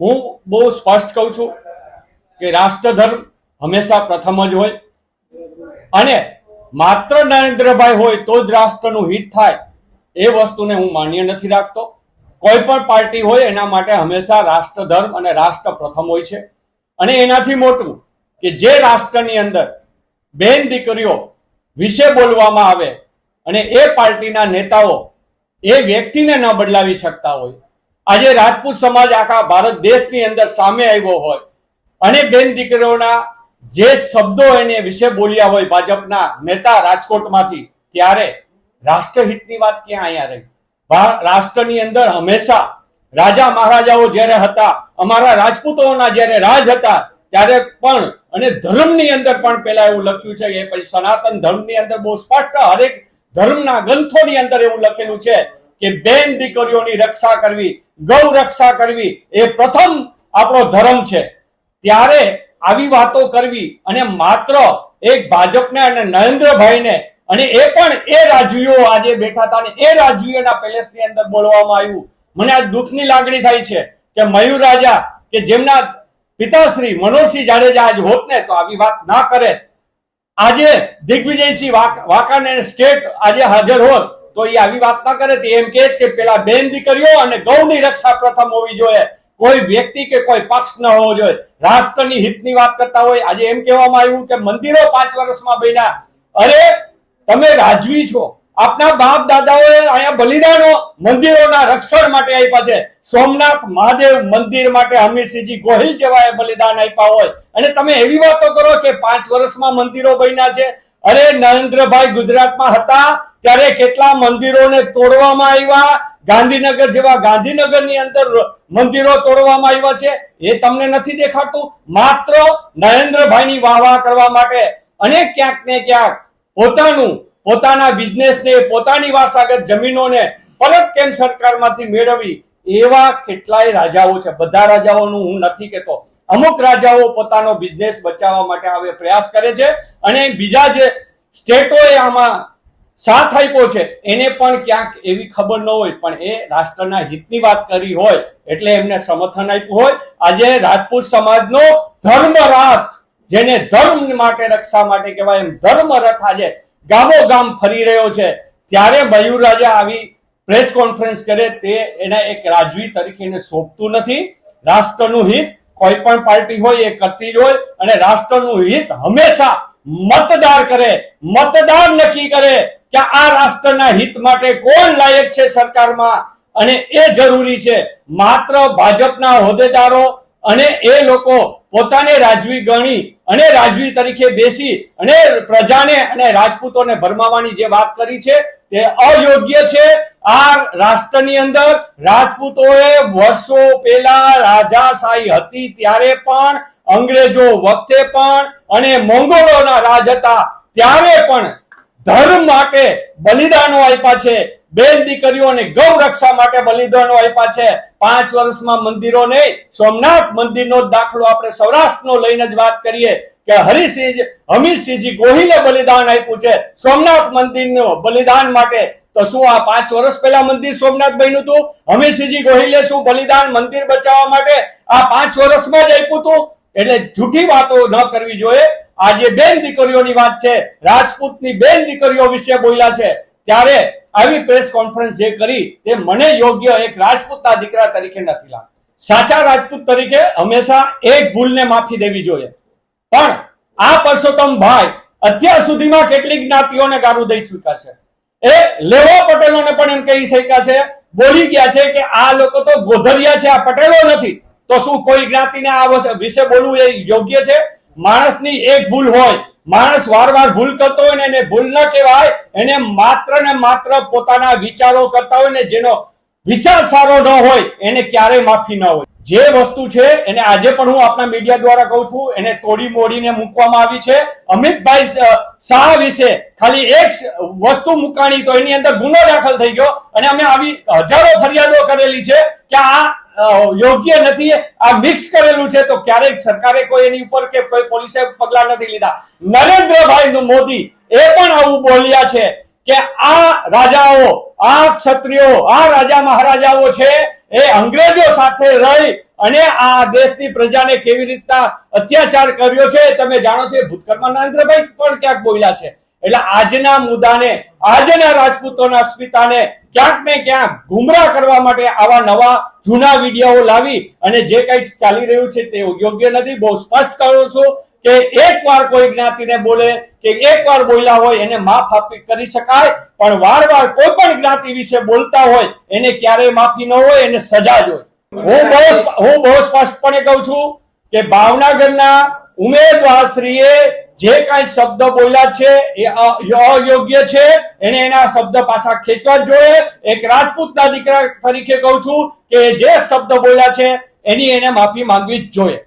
હું બહુ સ્પષ્ટ કહું છું કે રાષ્ટ્રધર્મ હંમેશા પ્રથમ જ હોય. અને માત્ર નરેન્દ્રભાઈ હોય તો જ રાષ્ટ્રનું હિત થાય એ વસ્તુને હું માન્ય નથી રાખતો. કોઈ પણ પાર્ટી હોય એના માટે હંમેશા રાષ્ટ્રધર્મ અને રાષ્ટ્ર પ્રથમ હોય છે. અને એનાથી મોટું કે જે રાષ્ટ્રની અંદર બેન દીકરીઓ વિશે બોલવામાં આવે અને એ પાર્ટીના નેતાઓ એ વ્યક્તિને ન બદલાવી શકતા હોય આજે રાજપૂત સમાજ આખા ભારત દેશની અંદર સામે આવ્યો હોય અને બેન દીકરીઓના જે શબ્દો એને વિશે બોલ્યા હોય ભાજપના નેતા રાજકોટમાંથી, ત્યારે રાષ્ટ્રહિતની વાત ક્યાં અહીંયા રહી? રાષ્ટ્રની અંદર હંમેશા રાજા મહારાજાઓ જ્યારે હતા, અમારા રાજપૂતોના જ્યારે રાજ હતા, ત્યારે પણ અને ધર્મની અંદર પણ પેલા એવું લખ્યું છે, એ પછી સનાતન ધર્મની અંદર બહુ સ્પષ્ટ હરેક ધર્મના ગ્રંથોની અંદર એવું લખેલું છે કે બેન દીકરીઓની રક્ષા કરવી, ગૌ રક્ષા કરવી એ પ્રથમ આપણો ધર્મ છે. ત્યારે આવી વાતો કરવી અને માત્ર એક ભાજપને અને નરેન્દ્રભાઈને અને એ પણ એ રાજવીઓ આજે બેઠા હતા અને એ રાજવીઓના પેલેસની અંદર બોલવામાં આવ્યું. મને આ દુઃખની લાગણી થાય છે કે મયુર રાજા કે જેમના પિતાશ્રી મનોજસિંહ જાડેજા આજ હોત ને તો આવી વાત ના કરે. આજે દિગ્વિજયસિંહ વાક- વાંકાનેર સ્ટેટ આજે હાજર હોત તો એ આવી વાત ના કરે એમ કે કે પેલા બેન દીકરીઓ અને ગૌની રક્ષા પ્રથમ હોવી જોઈએ. કોઈ વ્યક્તિ કે કોઈ પક્ષ ન હોવો જોઈએ. રાષ્ટ્રની હિતની વાત કરતા હોય, આજે એમ કહેવામાં આવ્યું કે મંદિરો પાંચ વર્ષમાં બન્યા. અરે, તમે રાજવી છો. આપના બાપ દાદાઓએ અહીંયા બલિદાનો મંદિરોના રક્ષણ માટે આપ્યા છે. સોમનાથ મહાદેવ મંદિર માટે હમીરસિંહજી ગોહિલ જેવાએ બલિદાન આપ્યા હોય. અને તમે એવી વાતો કરો કે પાંચ વર્ષમાં મંદિરો બન્યા છે. અરે, નરેન્દ્રભાઈ ગુજરાતમાં હતા ત્યારે કેટલા મંદિરોને તોડવામાં આવ્યા? ગાંધીનગર જેવા ગાંધીનગરની અંદર મંદિરો તોડવામાં આવ્યા છે, એ તમને નથી દેખાતું? માત્ર નરેન્દ્રભાઈની વાહ વાહ કરવા માટે અને ક્યાંક ને ક્યાંક પોતાનું, પોતાના બિઝનેસને, પોતાની વારસાગત જમીનોને પરત કેમ સરકારમાંથી મેળવી? એવા કેટલાય રાજાઓ છે. બધા રાજાઓનું હું નથી કહેતો. અમુક રાજાઓ પોતાનો બિઝનેસ બચાવવા માટે આવે પ્રયાસ કરે છે અને બીજા જે સ્ટેટોએ આમાં સાથ આપ્યો છે. એને પણ ક્યાંક એવી ખબર ન હોય, પણ એ રાષ્ટ્રના હિતની વાત કરી હોય, એટલે એમને સમર્થન આપ્યું હોય. આજે રાજપૂત સમાજનો ધર્મરથ, જેને ધર્મ માટે રક્ષા માટે કહેવાય એમ ધર્મરથ આજે ગામો ગામ ફરી રહ્યો છે. ત્યારે મયુર રાજા આવી પ્રેસ કોન્ફરન્સ કરે, તે એના એક રાજવી તરીકે એને સોંપતું નથી. રાષ્ટ્રનું હિત કોઈ પણ પાર્ટી હોય એ કરતી જ હોય, અને રાષ્ટ્રનું હિત હંમેશા મતદાર કરે, મતદાર નક્કી કરે. કે આ રાષ્ટ્રના હિત માટે કોણ લાયક છે સરકારમાં? અને એ જરૂરી છે. માત્ર ભાજપના હોદ્દેદારો અને એ લોકો પોતાને રાજવી ગણી અને રાજવી તરીકે બેસી અને પ્રજાને અને રાજપૂતોને ભરમાવાની જે વાત કરી છે તે અયોગ્ય છે. આ રાષ્ટ્રની અંદર રાજપૂતોએ વર્ષો પહેલા રાજાશાહી હતી ત્યારે પણ, અંગ્રેજો વખતે પણ અને મોંગોલોના રાજ હતા ત્યારે પણ ધર્મ માટે બલિદાનો આપ્યા છે. બેન દીકરીઓને ગૌ રક્ષા માટે બલિદાનો આપ્યા છે. પાંચ વર્ષમાં મંદિરો નહીં, સોમનાથ મંદિરનો દાખલો આપણે સૌરાષ્ટ્રનો લઈને જ વાત કરીએ કે હરિસિંહ હમીરસિંહજી ગોહિલે બલિદાન આપ્યું છે. સોમનાથ મંદિરનો બલિદાન માટે તો શું આ પાંચ વર્ષ પહેલા મંદિર સોમનાથ બન્યું હતું? હમીરસિંહજી ગોહિલે શું બલિદાન મંદિર બચાવવા માટે આ પાંચ વર્ષમાં જ આપ્યું હતું? એટલે જૂઠી વાતો ન કરવી જોઈએ. આ જે બેન દીકરીઓની વાત છે, રાજપૂતની બેન દીકરીઓ વિશે બોલ્યા છે. ત્યારે આવી પ્રેસ કોન્ફરન્સ જે કરી, તે મને યોગ્ય એક રાજપૂતના દીકરા તરીકે નથી લાગતું. સાચા રાજપૂત તરીકે હંમેશા એક ભૂલને માફી દેવી જોઈએ. પણ આ પરસોત્તમ ભાઈ અત્યાર સુધીમાં કેટલીક જ્ઞાતિઓને ગારું દઈ ચૂક્યા છે. એ લેવા પટેલોને પણ એમ કહી શક્યા છે, બોલી ગયા છે કે આ લોકો તો ગોધરિયા છે, આ પટેલો નથી. તો શું કોઈ જ્ઞાતિને આ વિશે બોલવું એ યોગ્ય છે? માણસની એક ભૂલ હોય, માણસ વારવાર ભૂલ કરતો હોય ને એને ભૂલ ન કહેવાય, એને માત્ર ને માત્ર પોતાના વિચારો કરતા હોય ને જેનો વિચાર સારો ન હોય, એને ક્યારેય માફી ન હોય. જે વસ્તુ છે, એને આજે પણ હું આપના મીડિયા દ્વારા કહું છું, એને તોડી મોડીને મૂકવામાં આવી છે. અમિતભાઈ શાહ વિશે ખાલી એક વસ્તુ મુકાણી તો એની અંદર ગુનો દાખલ થઈ ગયો અને અમે આવી હજારો ફરિયાદો કરેલી છે કે આ યોગ્ય નથી, આ મિક્સ કરેલું છે, તો ક્યારેક સરકારે કોઈ એની ઉપર કે કોઈ પોલીસે પગલા નથી લીધા. નરેન્દ્રભાઈ મોદી એ પણ આવું બોલ્યા છે કે આ રાજાઓ, આ ક્ષત્રિયો, આ રાજા મહારાજાઓ છે, એ અંગ્રેજો સાથે રહી અને આ દેશની પ્રજાને કેવી રીતના અત્યાચાર કર્યો છે, તમે જાણો છો ભૂતકાળમાં નરેન્દ્રભાઈ પણ ક્યાંક બોલ્યા છે. એટલે આજના મુદ્દાને, આજના રાજપૂતોના સ્મિતાને ક્યાંક ને ક્યાંક ગુમરાહ કરવા માટે આવા નવા જૂના વીડિયો લાવી અને જે કંઈ ચાલી રહ્યું છે તે યોગ્ય નથી. બહુ સ્પષ્ટ કરું છું કે એક વાર કોઈ જ્ઞાતિને બોલે કે એક વાર બોલ્યા હોય એને માફ આપી કરી શકાય, પણ વારવાર કોઈ પણ જ્ઞાતિ વિશે બોલતા હોય એને ક્યારેય માફી ન હોય, એને સજા જ હોય. હું બહુ હું બહુ સ્પષ્ટપણે કહું છું કે ભાવનગરના ઉમેદવારશ્રીએ જે કાંઈ શબ્દ બોલ્યા છે એ અયોગ્ય છે. એને એના શબ્દ પાછા ખેંચવા જોઈએ. એક રાજપૂતના દીકરા તરીકે કહું છું કે જે શબ્દ બોલ્યા છે એની એને માફી માંગવી જ જોઈએ.